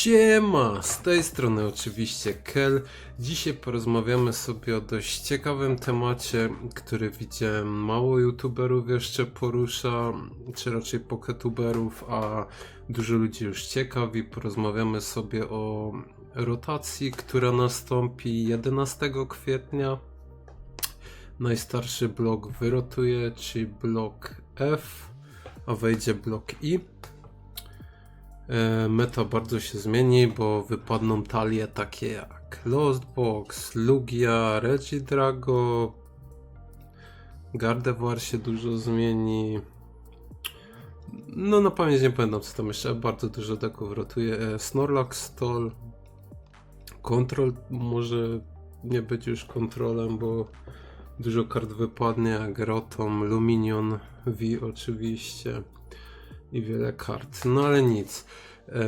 Siema! Z tej strony oczywiście Kel. Dzisiaj porozmawiamy sobie o dość ciekawym temacie, który widziałem mało youtuberów jeszcze porusza, czy raczej poketuberów, a dużo ludzi już ciekawi. Porozmawiamy sobie o rotacji, która nastąpi 11 kwietnia. Najstarszy blok wyrotuje, czyli blok F, a wejdzie blok I. E, Meta bardzo się zmieni, bo wypadną talie takie jak Lost Box, Lugia, Regidrago, Gardevoir się dużo zmieni. No na pamięć nie pamiętam co tam jeszcze, bardzo dużo deków rotuje. E, Snorlax, Stol, Control może nie być już kontrolem, bo dużo kart wypadnie, jak Rotom, Luminion, V oczywiście i wiele kart. No ale nic. E,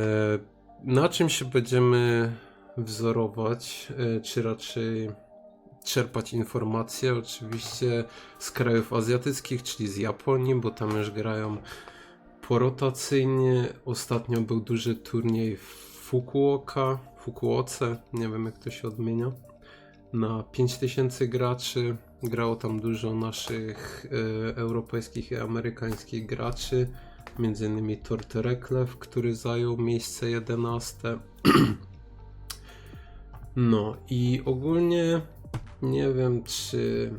na czym się będziemy wzorować, e, czy raczej czerpać informacje? Oczywiście z krajów azjatyckich, czyli z Japonii, bo tam już grają porotacyjnie. Ostatnio był duży turniej w Fukuoka, Fukuoce, nie wiem jak to się odmienia, na 5000 graczy. Grało tam dużo naszych e, europejskich i amerykańskich graczy między innymi Tortereklew, który zajął miejsce 11. No i ogólnie nie wiem, czy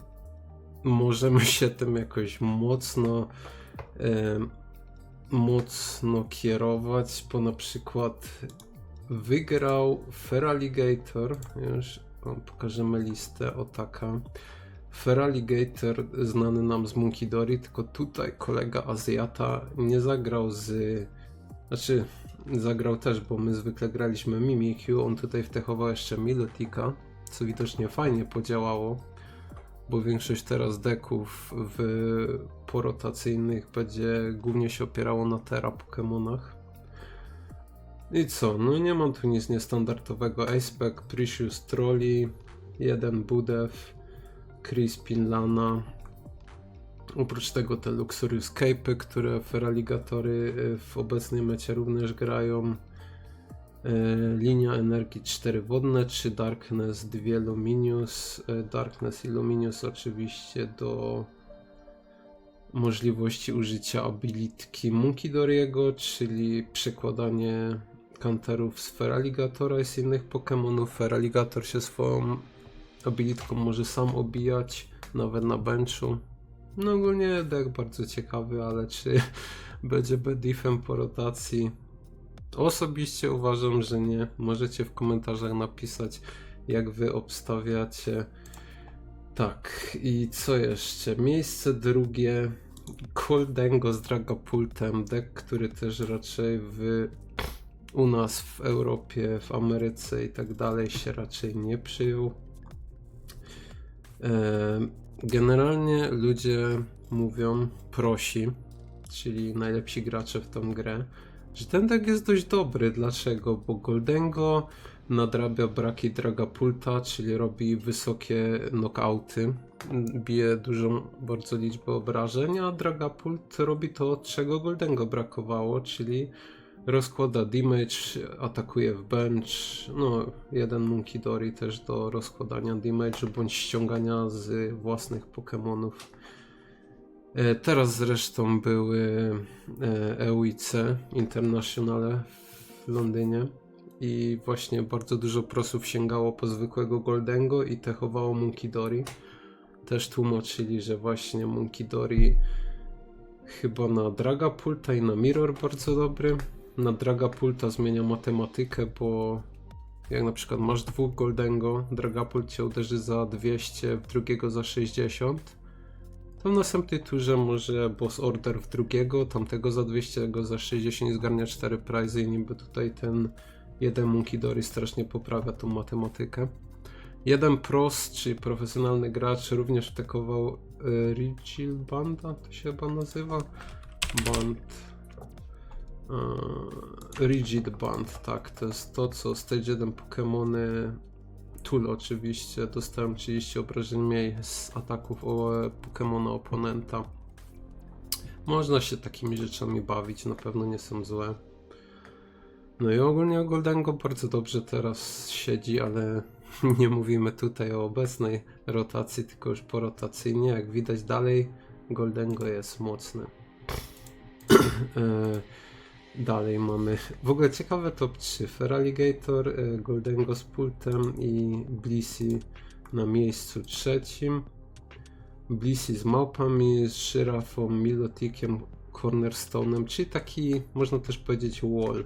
możemy się tym jakoś mocno e, mocno kierować, bo na przykład wygrał Feraligator, już pokażemy listę, o taka. Feraligator znany nam z Monkey Dory, tylko tutaj kolega Azjata nie zagrał z... Znaczy, zagrał też, bo my zwykle graliśmy Mimikyu, on tutaj wtechował jeszcze Milotika, co widocznie fajnie podziałało, bo większość teraz deków w porotacyjnych będzie głównie się opierało na Terra Pokémonach. I co? No nie mam tu nic niestandardowego. Aceback, Precious Trolley, jeden Budew, Crispin Lana. Oprócz tego te Luxurious Cape'y, które Feralligatory y, w obecnej mecie również grają. Y, Linia energii 4 wodne, 3 Darkness, 2 Luminous. Y, Darkness i Luminous oczywiście do możliwości użycia abilitki Munkidoriego, czyli przekładanie kanterów z Feraligatora i z innych Pokémonów. Feraligator się swoją abilitką może sam obijać, nawet na benchu. No ogólnie deck bardzo ciekawy, ale czy będzie bedifem po rotacji? Osobiście uważam, że nie. Możecie w komentarzach napisać, jak wy obstawiacie. Tak, i co jeszcze? Miejsce drugie. Koldengo z Dragapultem, deck, który też raczej w, u nas w Europie, w Ameryce i tak dalej się raczej nie przyjął. Generalnie ludzie mówią, prosi, czyli najlepsi gracze w tą grę, że ten deck jest dość dobry. Dlaczego? Bo Goldengo nadrabia braki Dragapulta, czyli robi wysokie knockouty, bije dużą bardzo liczbę obrażeń, a Dragapult robi to, czego Goldengo brakowało, czyli rozkłada damage, atakuje w bench, no jeden Monkey Dory też do rozkładania damage bądź ściągania z własnych Pokémonów. E, Teraz zresztą były e, EUIC Internationale w Londynie i właśnie bardzo dużo prosów sięgało po zwykłego Goldengo i techowało Monkey Dory. Też tłumaczyli, że właśnie Monkey Dory chyba na Dragapulta i na Mirror bardzo dobry. Na Dragapulta zmienia matematykę, bo jak na przykład masz dwóch Goldengo, Dragapult cię uderzy za 200, w drugiego za 60, to w następnej turze może boss order w drugiego, tamtego za 200, go za 60 i zgarnia 4 prizy i niby tutaj ten jeden Monkey Dory strasznie poprawia tą matematykę. Jeden pros, czyli profesjonalny gracz, również wtekował y, Rigil Banda, to się chyba nazywa. Band. Y, Rigid Band, tak, to jest to, co Stage 1 Pokémony Tool oczywiście, dostałem 30 obrażeń mniej z ataków o Pokémona oponenta. Można się takimi rzeczami bawić, na pewno nie są złe. No i ogólnie Goldengo bardzo dobrze teraz siedzi, ale nie mówimy tutaj o obecnej rotacji, tylko już po rotacyjnie. Jak widać dalej, Goldengo jest mocny. Dalej mamy w ogóle ciekawe top 3. Feraligator, e, Goldengo z pultem i Blissey na miejscu trzecim. Blissey z małpami, z żyrafą, Milotikiem, Cornerstone'em, czyli taki można też powiedzieć wall.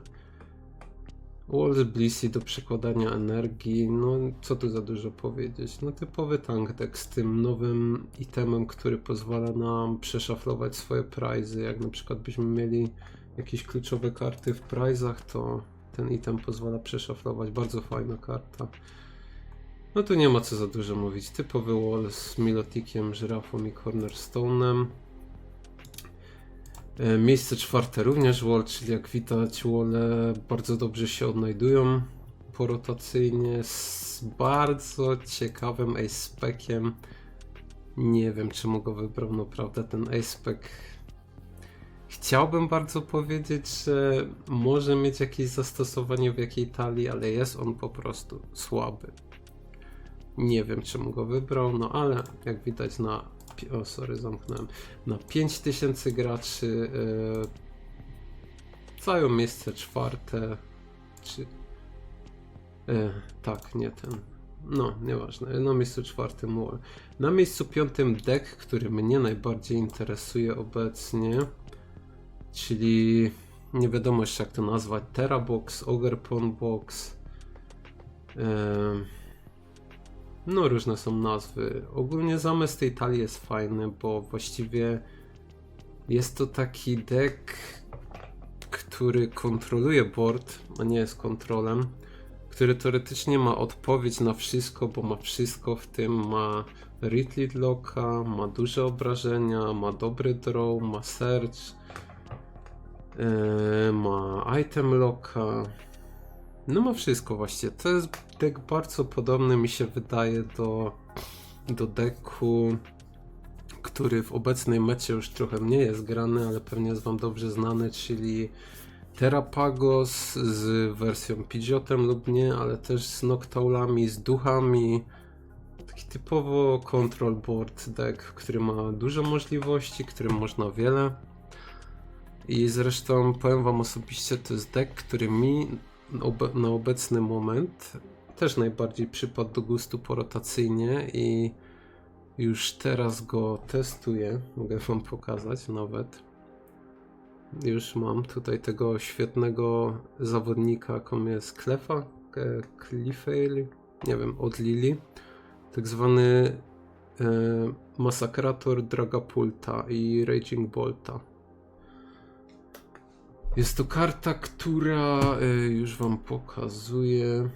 Wall z Blissey do przekładania energii, no co tu za dużo powiedzieć. No typowy tank deck z tym nowym itemem, który pozwala nam przeszaflować swoje prizy, jak na przykład byśmy mieli jakieś kluczowe karty w prizach, to ten item pozwala przeszaflować. Bardzo fajna karta. No tu nie ma co za dużo mówić. Typowy wall z Milotikiem, żyrafą i Cornerstone'em. E, Miejsce czwarte również wall, czyli jak widać wole bardzo dobrze się odnajdują porotacyjnie z bardzo ciekawym ace-speckiem. Nie wiem czemu go wybrał, naprawdę ten ace-spec Chciałbym bardzo powiedzieć, że może mieć jakieś zastosowanie w jakiej talii, ale jest on po prostu słaby. Nie wiem czemu go wybrał, no ale jak widać na. O, sorry, zamknąłem. Na 5000 graczy yy, zajął miejsce czwarte. Czy. Yy, tak, nie ten. No, nieważne. Na miejscu czwartym. Na miejscu piątym deck, który mnie najbardziej interesuje obecnie czyli nie wiadomo jeszcze jak to nazwać, Terabox, Ogerpon Box. No, różne są nazwy. Ogólnie zamysł tej talii jest fajny, bo właściwie jest to taki deck, który kontroluje board, a nie jest kontrolem, który teoretycznie ma odpowiedź na wszystko, bo ma wszystko w tym, ma Ritlit Locka, ma duże obrażenia, ma dobry draw, ma search, Yy, ma item locka. No ma wszystko właściwie. To jest deck bardzo podobny mi się wydaje do, do decku, który w obecnej mecie już trochę mniej jest grany, ale pewnie jest wam dobrze znany, czyli Terrapagos z wersją Pidgeotem lub nie, ale też z Noctoulami, z duchami. Taki typowo control board deck, który ma dużo możliwości, którym można wiele. I zresztą powiem wam osobiście, to jest deck, który mi na obecny moment też najbardziej przypadł do gustu porotacyjnie i już teraz go testuję. Mogę wam pokazać nawet. Już mam tutaj tego świetnego zawodnika, jaką jest Klefa, Cliffale, nie wiem, od Lili. Tak zwany e, Masakrator Dragapulta i Raging Bolta. Jest to karta, która y, już Wam pokazuję.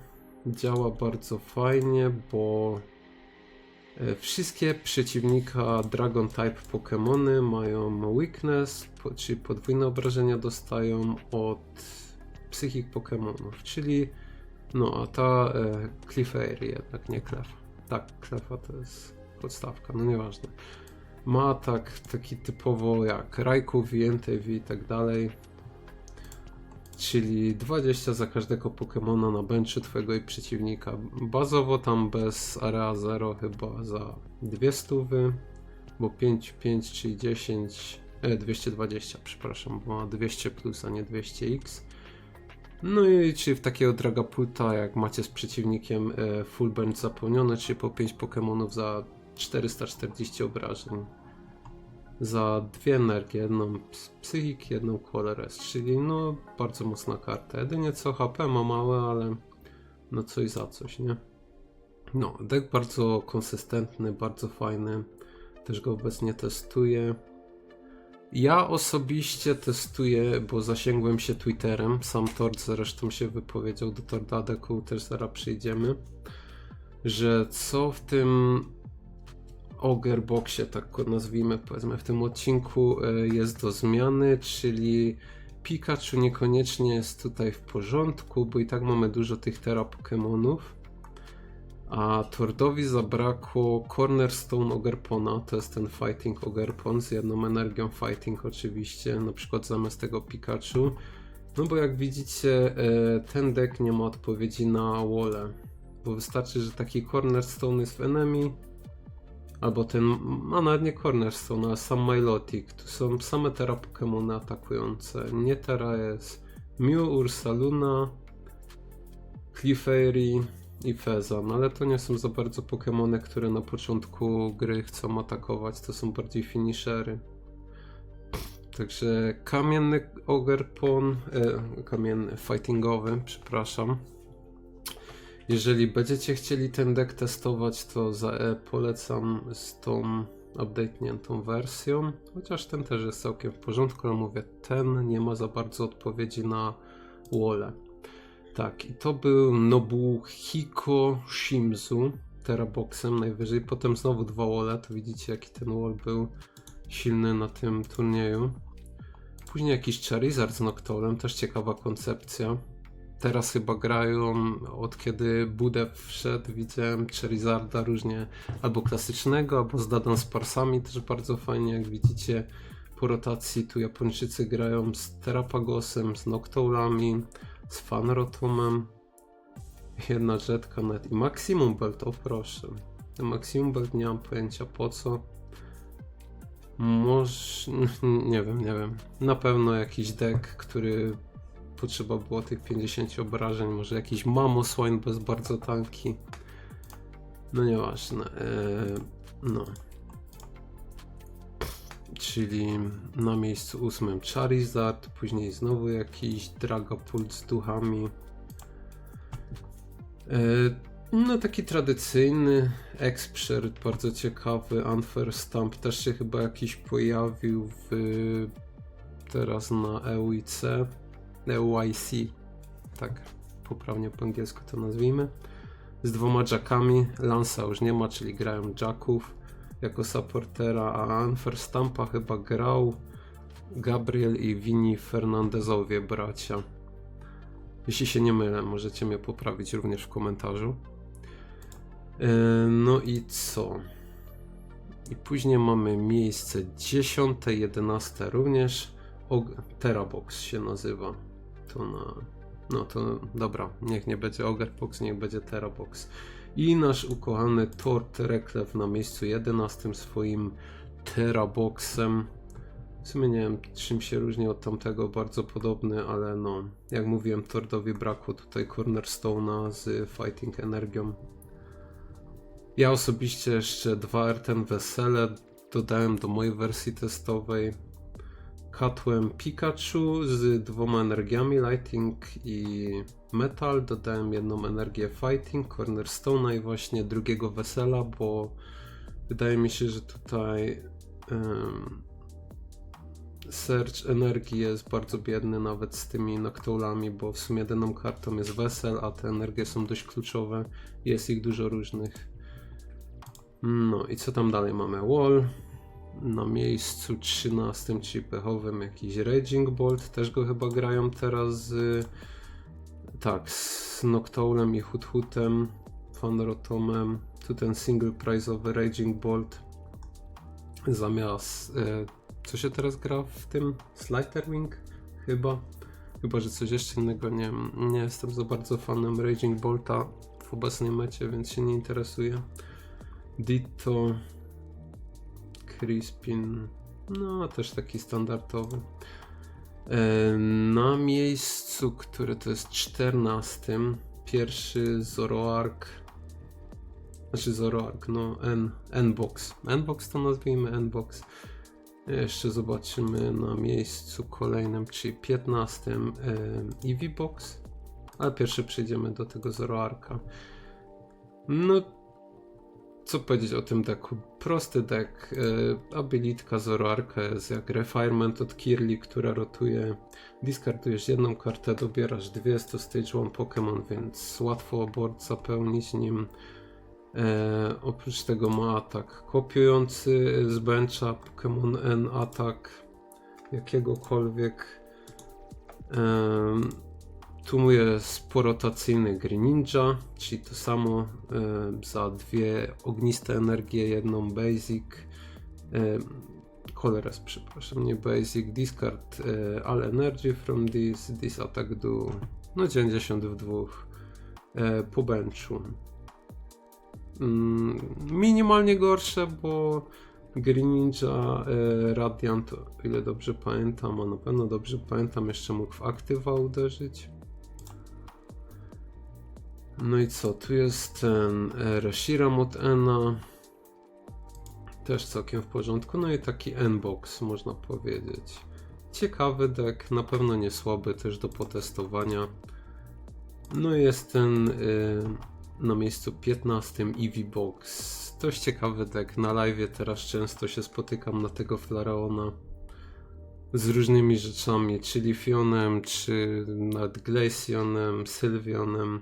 Działa bardzo fajnie, bo y, wszystkie przeciwnika Dragon Type Pokémony mają weakness, czyli podwójne obrażenia dostają od psychik Pokémonów, czyli no a ta y, Clefairy jednak, nie Clef. Tak, Clefa to jest podstawka, no nieważne. Ma atak taki typowo jak Raikou, VNTV i tak dalej czyli 20 za każdego Pokemona na benchu twojego i przeciwnika. Bazowo tam bez area 0 chyba za 200, bo 5, 5 czyli 10, e, 220 przepraszam, bo ma 200 plus, a nie 200x. No i czyli w takiego Dragapulta jak macie z przeciwnikiem e, full bench zapełnione, czyli po 5 Pokemonów za 440 obrażeń za dwie energie, jedną ps- psychik, jedną Qualeres, czyli no bardzo mocna karta. Jedynie co HP ma małe, ale no coś za coś, nie? No, deck bardzo konsystentny, bardzo fajny. Też go obecnie testuję. Ja osobiście testuję, bo zasięgłem się Twitterem. Sam Tord zresztą się wypowiedział do Torda Deku, też zaraz przyjdziemy. Że co w tym Ogerboxie, tak go nazwijmy, powiedzmy, w tym odcinku e, jest do zmiany, czyli Pikachu niekoniecznie jest tutaj w porządku, bo i tak mamy dużo tych Tera Pokémonów. A Tordowi zabrakło Cornerstone Ogerpona, to jest ten Fighting Ogerpon z jedną energią Fighting oczywiście, na przykład zamiast tego Pikachu. No bo jak widzicie, e, ten deck nie ma odpowiedzi na wole. Bo wystarczy, że taki cornerstone jest w enemy, albo ten, a nawet nie cornerstone, ale sam Milotic. Tu są same Terra Pokémony atakujące. Nie Terra jest Mew, Ursaluna, Clefairy i Fezan, ale to nie są za bardzo Pokémony, które na początku gry chcą atakować, to są bardziej finishery. Także kamienny Ogerpon, e, kamienny fightingowy, przepraszam. Jeżeli będziecie chcieli ten deck testować, to za e polecam z tą update'niętą wersją. Chociaż ten też jest całkiem w porządku, ale mówię, ten nie ma za bardzo odpowiedzi na wole. Tak, i to był Nobuhiko Shimzu teraboxem najwyżej. Potem znowu dwa wole, to widzicie jaki ten wall był silny na tym turnieju. Później jakiś Charizard z Noctołem, też ciekawa koncepcja. Teraz chyba grają, od kiedy Budew wszedł, widziałem Charizarda różnie, albo klasycznego, albo z Dadan z Parsami, też bardzo fajnie, jak widzicie po rotacji tu Japończycy grają z Terapagosem, z Noctoulami, z Fanrotomem, jedna jetka net i Maximum Belt, o proszę. Maximum Belt nie mam pojęcia po co. Może, nie wiem, nie wiem. Na pewno jakiś deck, który potrzeba było tych 50 obrażeń, może jakiś Mamoswine bez bardzo tanki. No nieważne. Eee, no. Czyli na miejscu ósmym Charizard, później znowu jakiś Dragapult z duchami. Eee, no taki tradycyjny Expert, bardzo ciekawy, Unfair Stamp też się chyba jakiś pojawił w, teraz na EUIC, EUIC, tak poprawnie po angielsku to nazwijmy, z dwoma jackami, Lansa już nie ma, czyli grają jacków jako supportera, a Unfair Stampa chyba grał Gabriel i Vini Fernandezowie bracia. Jeśli się nie mylę, możecie mnie poprawić również w komentarzu. Yy, No i co? I później mamy miejsce 10, 11 również. Terabox się nazywa. No to dobra, niech nie będzie Ogerbox, niech będzie Terabox. I nasz ukochany Tort Reklew na miejscu 11 swoim Teraboxem. W sumie nie wiem czym się różni od tamtego, bardzo podobny, ale no, jak mówiłem, Tordowi brakło tutaj Cornerstone'a z Fighting Energią. Ja osobiście jeszcze dwa RTN Wesele dodałem do mojej wersji testowej. Katłem Pikachu z dwoma energiami Lighting i Metal. Dodałem jedną energię Fighting, Cornerstone'a i właśnie drugiego Wesela, bo wydaje mi się, że tutaj em, Search energii jest bardzo biedny nawet z tymi Noctoulami, bo w sumie jedyną kartą jest Wesel, a te energie są dość kluczowe. Jest ich dużo różnych. No i co tam dalej mamy? Wall. Na miejscu 13, czyli pechowym jakiś Raging Bolt. Też go chyba grają teraz z... Tak, z Noctoulem i Huthutem, Fanrotomem. Tu ten single prize'owy Raging Bolt. Zamiast... E, co się teraz gra w tym? Sliderwing? Chyba. Chyba, że coś jeszcze innego. Nie, nie jestem za bardzo fanem Raging Bolta w obecnej mecie, więc się nie interesuję. Ditto, Crispin, no też taki standardowy. E, Na miejscu, które to jest 14, pierwszy Zoroark, znaczy Zoroark, no N, N-Box, N-Box to nazwijmy N-Box. Jeszcze zobaczymy na miejscu kolejnym, czyli 15 e, Eevee Box, ale pierwszy przejdziemy do tego Zoroarka. No co powiedzieć o tym decku? Prosty deck. Yy, abilitka Zoroarka jest jak Refinement od Kirli, która rotuje. Discardujesz jedną kartę, dobierasz dwie, jest to Stage 1 Pokémon, więc łatwo board zapełnić nim. E, oprócz tego ma atak kopiujący z bencha Pokémon N atak jakiegokolwiek. Em, tu jest porotacyjny Greninja, czyli to samo e, za dwie ogniste energie, jedną basic. Colores, przepraszam, nie basic, discard e, all energy from this, this attack do, no 92 e, po benchu. Mm, minimalnie gorsze, bo Greninja Radiant, o ile dobrze pamiętam, a na pewno dobrze pamiętam, jeszcze mógł w aktywa uderzyć. No i co, tu jest ten Reshiram od Ena. Też całkiem w porządku. No i taki N-Box, można powiedzieć. Ciekawy deck, na pewno nie słaby też do potestowania. No i jest ten y, na miejscu 15 Eevee Box. Dość ciekawy deck. Na live teraz często się spotykam na tego Flareona z różnymi rzeczami, czyli Fionem, czy nad Glaceonem, Sylvionem.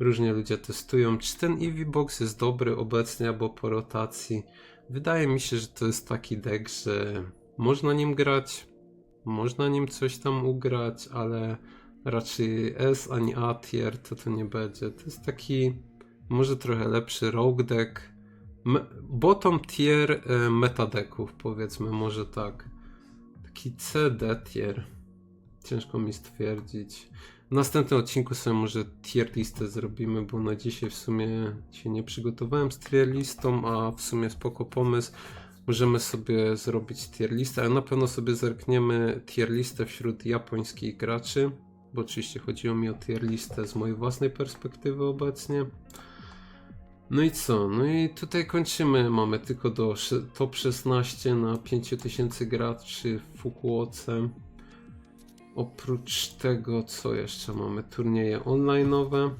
Różnie ludzie testują. Czy ten Eevee Box jest dobry obecnie albo po rotacji? Wydaje mi się, że to jest taki deck, że można nim grać, można nim coś tam ugrać, ale raczej S ani A tier to to nie będzie. To jest taki może trochę lepszy rogue deck. Me bottom tier e, metadeków, powiedzmy, może tak. Taki CD tier. Ciężko mi stwierdzić. W następnym odcinku sobie może tier listę zrobimy, bo na dzisiaj w sumie się nie przygotowałem z tier listą, a w sumie spoko pomysł. Możemy sobie zrobić tier listę, ale na pewno sobie zerkniemy tier listę wśród japońskich graczy, bo oczywiście chodziło mi o tier listę z mojej własnej perspektywy obecnie. No i co? No i tutaj kończymy. Mamy tylko do top 16 na 5000 graczy w Fukuoce. Oprócz tego, co jeszcze mamy? Turnieje online'owe.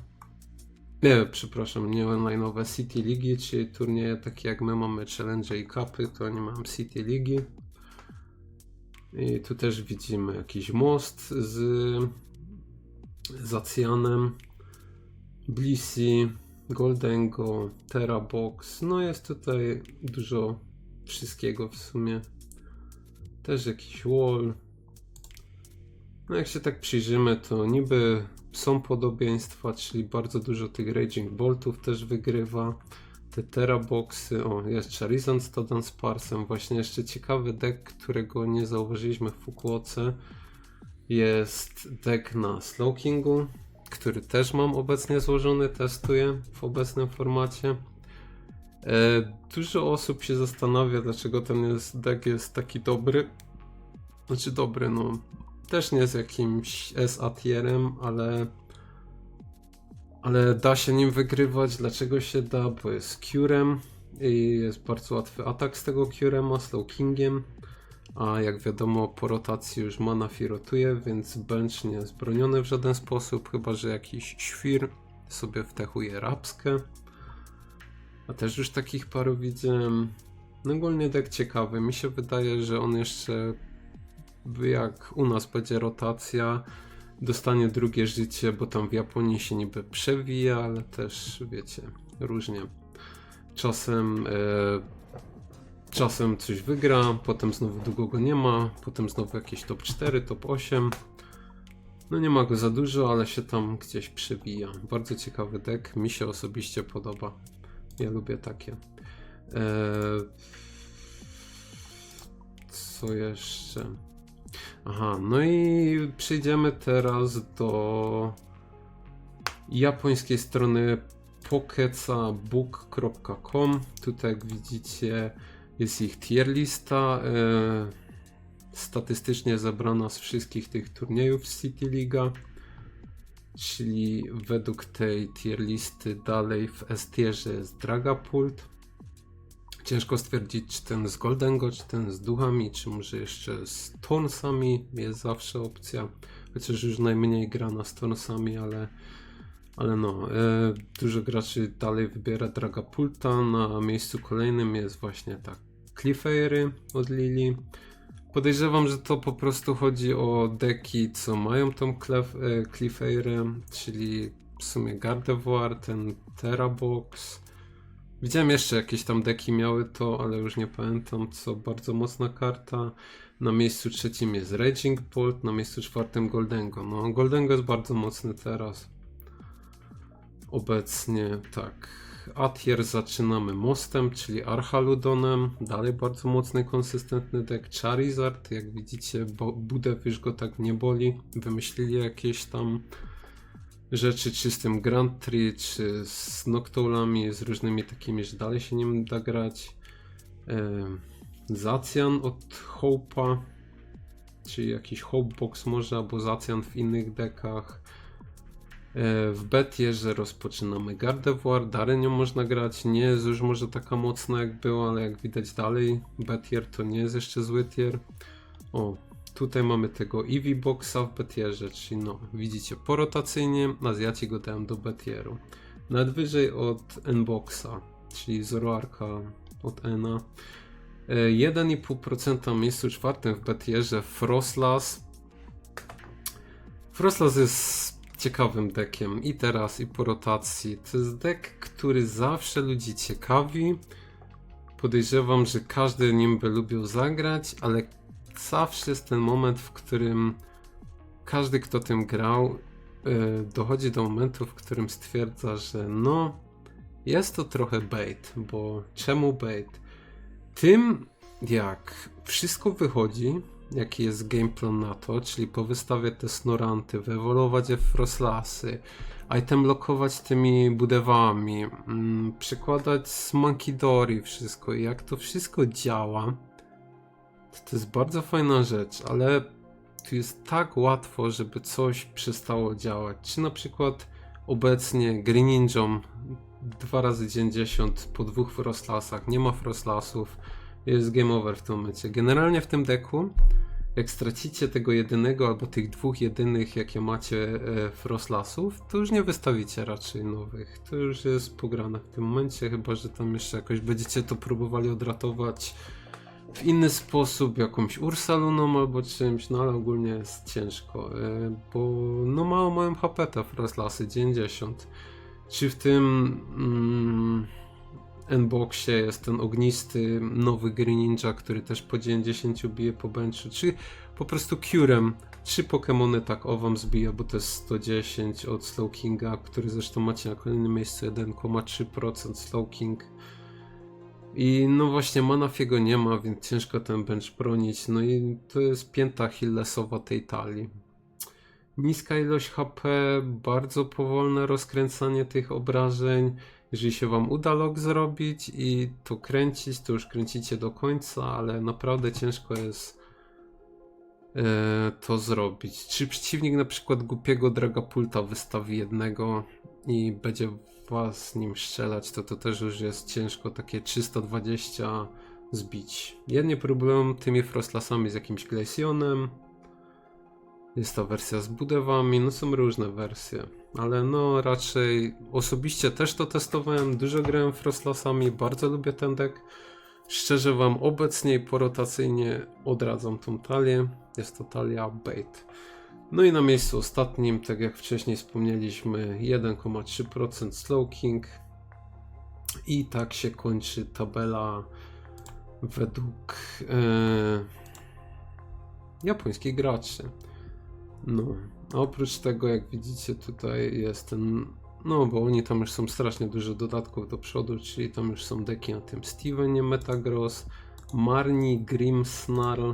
Nie, przepraszam, nie online'owe, City Ligi, czyli turnieje takie jak my mamy Challenge i Cupy, to oni mają City Ligi. I tu też widzimy jakiś most z Zacjanem, Blissey, Goldengo, Terabox. No jest tutaj dużo wszystkiego w sumie. Też jakiś wall. No jak się tak przyjrzymy, to niby są podobieństwa, czyli bardzo dużo tych Raging Boltów też wygrywa. Te Teraboxy, o jest Charizard z Todan Sparsem, właśnie jeszcze ciekawy deck, którego nie zauważyliśmy w Fukuoce. Jest deck na Slowkingu, który też mam obecnie złożony, testuję w obecnym formacie. E, dużo osób się zastanawia, dlaczego ten jest, deck jest taki dobry. Znaczy dobry, no też nie z jakimś SA tierem, ale ale da się nim wygrywać. Dlaczego się da? Bo jest Curem i jest bardzo łatwy atak z tego Curema, Slow Kingiem. A jak wiadomo, po rotacji już mana rotuje, więc bench nie jest broniony w żaden sposób, chyba że jakiś świr sobie wtechuje rapskę. A też już takich paru widzę. No ogólnie deck ciekawy. Mi się wydaje, że on jeszcze jak u nas będzie rotacja, dostanie drugie życie, bo tam w Japonii się niby przewija, ale też wiecie, różnie. Czasem e, czasem coś wygra, potem znowu długo go nie ma, potem znowu jakieś top 4, top 8. No nie ma go za dużo, ale się tam gdzieś przewija. Bardzo ciekawy deck, mi się osobiście podoba. Ja lubię takie. Eee... Co jeszcze? Aha, no i przejdziemy teraz do japońskiej strony pokecabook.com. Tutaj jak widzicie jest ich tier lista e, statystycznie zebrana z wszystkich tych turniejów City Liga. Czyli według tej tier listy dalej w S tierze jest Dragapult. Ciężko stwierdzić, czy ten z Goldengo, czy ten z duchami, czy może jeszcze z Tornsami jest zawsze opcja. Chociaż już najmniej gra na Tornsami, ale, ale no, e, dużo graczy dalej wybiera Dragapulta. Na miejscu kolejnym jest właśnie tak Cliffairy od Lili. Podejrzewam, że to po prostu chodzi o deki, co mają tą e, Cliffairę, czyli w sumie Gardevoir, ten Terabox. Widziałem jeszcze jakieś tam deki miały to, ale już nie pamiętam co. Bardzo mocna karta. Na miejscu trzecim jest Raging Bolt, na miejscu czwartym Goldengo. No, Goldengo jest bardzo mocny teraz. Obecnie, tak. Atier zaczynamy mostem, czyli Archaludonem. Dalej bardzo mocny, konsystentny deck. Charizard, jak widzicie, bo Budew już go tak nie boli. Wymyślili jakieś tam rzeczy, czy z tym Grand Tree, czy z Noctoolami, z różnymi takimi, że dalej się nim da grać. Em, Zacian od Hope'a, czyli jakiś Hope Box może, albo Zacian w innych dekach. E, W Betierze rozpoczynamy Gardevoir, Darenią można grać, nie jest już może taka mocna jak była, ale jak widać dalej Betier to nie jest jeszcze zły tier. O, tutaj mamy tego Eevee Boxa w Betierze, czyli no, widzicie, porotacyjnie Azjaci go do Betieru. Nawet wyżej od N-Boxa, czyli Zoroarka od Ena. E, 1,5% w miejscu czwartym w Betierze Frostlass. Frostlass jest ciekawym deckiem i teraz i po rotacji. To jest deck, który zawsze ludzi ciekawi. Podejrzewam, że każdy nim by lubił zagrać, ale zawsze jest ten moment, w którym każdy, kto tym grał, yy, dochodzi do momentu, w którym stwierdza, że no, jest to trochę bait, bo czemu bait? Tym jak wszystko wychodzi, jaki jest gameplan na to, czyli powystawiać te snoranty, wyewoluować je w frostlasy, item lokować tymi budewami, mm, przykładać z Monkey Dory wszystko i jak to wszystko działa, to, jest bardzo fajna rzecz, ale tu jest tak łatwo, żeby coś przestało działać. Czy na przykład obecnie Greninjom 2 razy dzień 10 po dwóch frostlasach, nie ma frostlasów, jest game over w tym momencie. Generalnie w tym deku, jak stracicie tego jedynego albo tych dwóch jedynych, jakie macie e, frostlasów, to już nie wystawicie raczej nowych. To już jest pograne w tym momencie, chyba że tam jeszcze jakoś będziecie to próbowali odratować w inny sposób, jakąś Ursaluną albo czymś, no ale ogólnie jest ciężko, e, bo no mało mają HP te frostlasy, 90. Czy w tym mm, jest ten ognisty nowy Greninja, który też po 90 bije po benchu, czy po prostu Curem. Trzy Pokémony tak o wam zbija, bo to jest 110 od Slow Kinga, który zresztą macie na kolejnym miejscu 1,3% Slow King. I no właśnie Manafiego nie ma, więc ciężko ten bench bronić. No i to jest pięta Hillesowa tej talii. Niska ilość HP, bardzo powolne rozkręcanie tych obrażeń. Jeżeli się Wam uda log zrobić i to kręcić, to już kręcicie do końca, ale naprawdę ciężko jest e, to zrobić. Czy przeciwnik na przykład głupiego Dragapulta wystawi jednego i będzie Was nim strzelać, to to też już jest ciężko takie 320 zbić. Jedni próbują tymi Frostlasami z jakimś Glaceonem, jest ta wersja z budowami, no są różne wersje, ale no raczej osobiście też to testowałem, dużo grałem Frostlasami, bardzo lubię ten deck. Szczerze wam obecnie i porotacyjnie odradzam tą talię, jest to talia bait. No i na miejscu ostatnim, tak jak wcześniej wspomnieliśmy, 1,3% Slow King. I tak się kończy tabela według e, japońskich graczy. No, a oprócz tego, jak widzicie, tutaj jest ten. No, bo oni tam już są strasznie dużo dodatków do przodu, czyli tam już są deki na tym Stevenie, Metagross, Marni, Grimsnarl.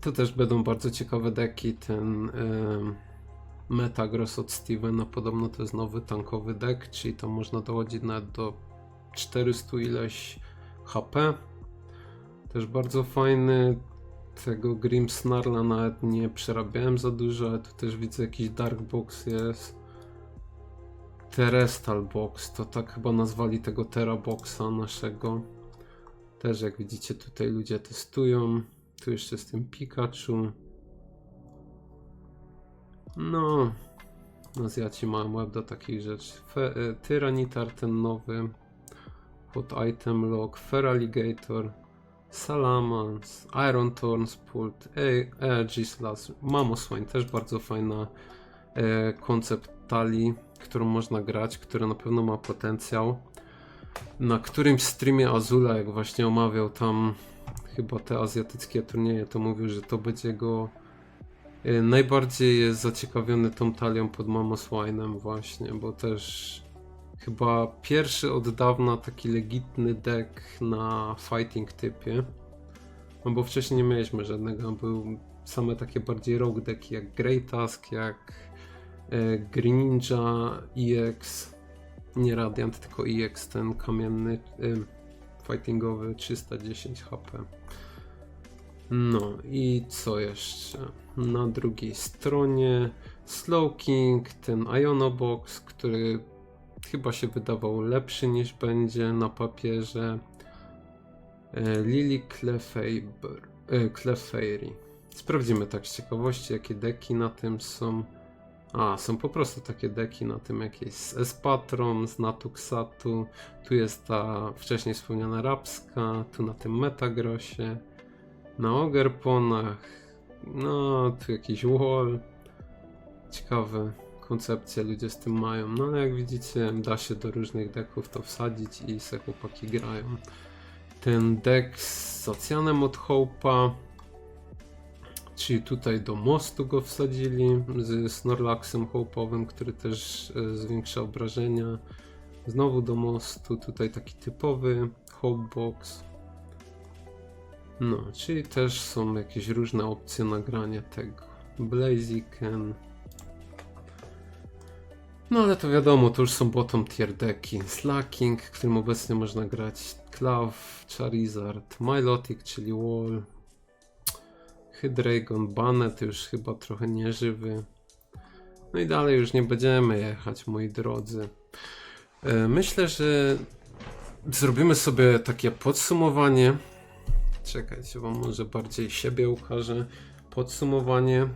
To też będą bardzo ciekawe deki. Ten em, Metagross od Stevena podobno to jest nowy tankowy deck, czyli tam można dochodzić nawet do 400 ileś HP. Też bardzo fajny tego Grimsnarla nawet nie przerabiałem za dużo, ale tu też widzę jakiś Dark Box jest. Terestal Box, to tak chyba nazwali tego Terra Boxa naszego. Też jak widzicie tutaj ludzie testują. Tu jeszcze z tym Pikachu. No, Azjaci mają web do takich rzeczy. Fe, e, Tyranitar ten nowy. Hot Item Lock, Feraligator. Salamans, Iron Thorns Pult, Aegislas, Mamoswine, też bardzo fajna e, koncept talii, którą można grać, która na pewno ma potencjał. Na którymś streamie Azula, jak właśnie omawiał tam chyba te azjatyckie turnieje, to mówił, że to będzie go Y, Najbardziej jest zaciekawiony tą talią pod Mamo Swine'em właśnie, bo też chyba pierwszy od dawna taki legitny deck na fighting typie. No bo wcześniej nie mieliśmy żadnego, był same takie bardziej rogue decki jak Grey Task, jak e, Greninja, EX, nie Radiant, tylko EX, ten kamienny, y, fightingowy 310 HP. No i co jeszcze? Na drugiej stronie Slow King, ten Ionobox, który chyba się wydawał lepszy niż będzie na papierze. E, Lily. E, Clefairy. Sprawdzimy tak z ciekawości, jakie deki na tym są. A, są po prostu takie deki na tym jakieś z Espatron, z Natuxatu. Tu jest ta wcześniej wspomniana Rapska, tu na tym Metagrosie, na Ogerponach, no tu jakiś Wall. Ciekawe koncepcje ludzie z tym mają. No ale jak widzicie, da się do różnych deków to wsadzić i se chłopaki grają. Ten deck z oceanem od Hope'a. Czyli tutaj do mostu go wsadzili z Snorlaxem Hope'owym, który też e, zwiększa obrażenia. Znowu do mostu, tutaj taki typowy Hopebox. No, czyli też są jakieś różne opcje nagrania tego. Blaziken. No ale to wiadomo, to już są bottom tier decki. Slacking, którym obecnie można grać Claw, Charizard, Milotic, czyli Wall, Hydreigon, Bannet już chyba trochę nieżywy. No i dalej już nie będziemy jechać, moi drodzy. E, Myślę, że zrobimy sobie takie podsumowanie. Czekajcie, wam może bardziej siebie ukażę. Podsumowanie. E,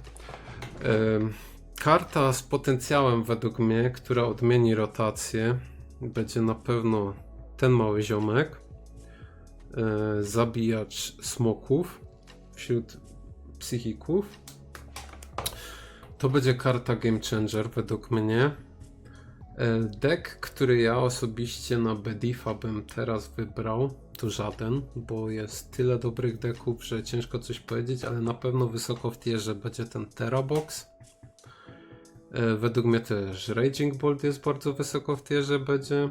Karta z potencjałem według mnie, która odmieni rotację, będzie na pewno ten mały ziomek. E, zabijacz smoków wśród psychików. To będzie karta Game Changer według mnie. E, Deck, który ja osobiście na Bedifa bym teraz wybrał, to żaden, bo jest tyle dobrych decków, że ciężko coś powiedzieć, ale na pewno wysoko w tierze będzie ten Terabox. E, Według mnie też Raging Bolt jest bardzo wysoko w tierze będzie,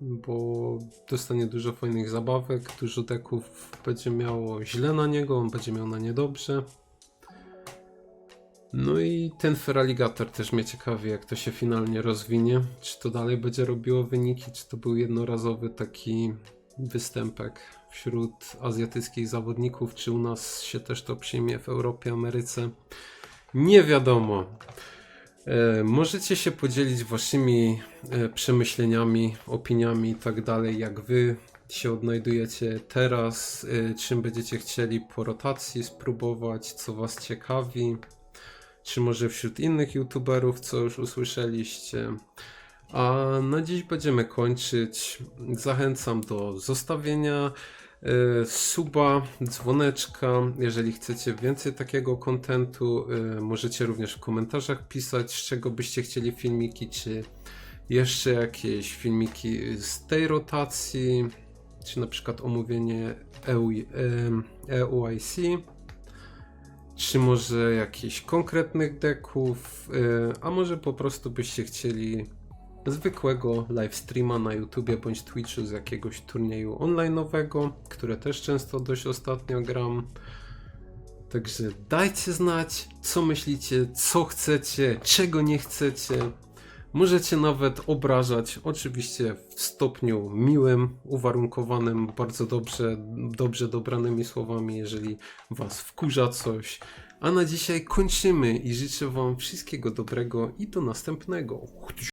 bo dostanie dużo fajnych zabawek, dużo deków będzie miało źle na niego, on będzie miał na nie dobrze. No i ten Feraligator też mnie ciekawi, jak to się finalnie rozwinie. Czy to dalej będzie robiło wyniki, czy to był jednorazowy taki występek wśród azjatyckich zawodników, czy u nas się też to przyjmie w Europie, Ameryce. Nie wiadomo. E, Możecie się podzielić waszymi e, przemyśleniami, opiniami i tak dalej, jak wy się odnajdujecie teraz, e, czym będziecie chcieli po rotacji spróbować, co was ciekawi, czy może wśród innych youtuberów, co już usłyszeliście. A na dziś będziemy kończyć. Zachęcam do zostawienia e, suba, dzwoneczka. Jeżeli chcecie więcej takiego kontentu, e, możecie również w komentarzach pisać, z czego byście chcieli filmiki, czy jeszcze jakieś filmiki z tej rotacji, czy na przykład omówienie EUIC, czy może jakichś konkretnych deków, e, a może po prostu byście chcieli zwykłego live streama na YouTubie bądź Twitchu z jakiegoś turnieju online'owego, które też często dość ostatnio gram. Także dajcie znać, co myślicie, co chcecie, czego nie chcecie. Możecie nawet obrażać, oczywiście w stopniu miłym, uwarunkowanym, bardzo dobrze, dobrze dobranymi słowami, jeżeli Was wkurza coś. A na dzisiaj kończymy i życzę Wam wszystkiego dobrego i do następnego.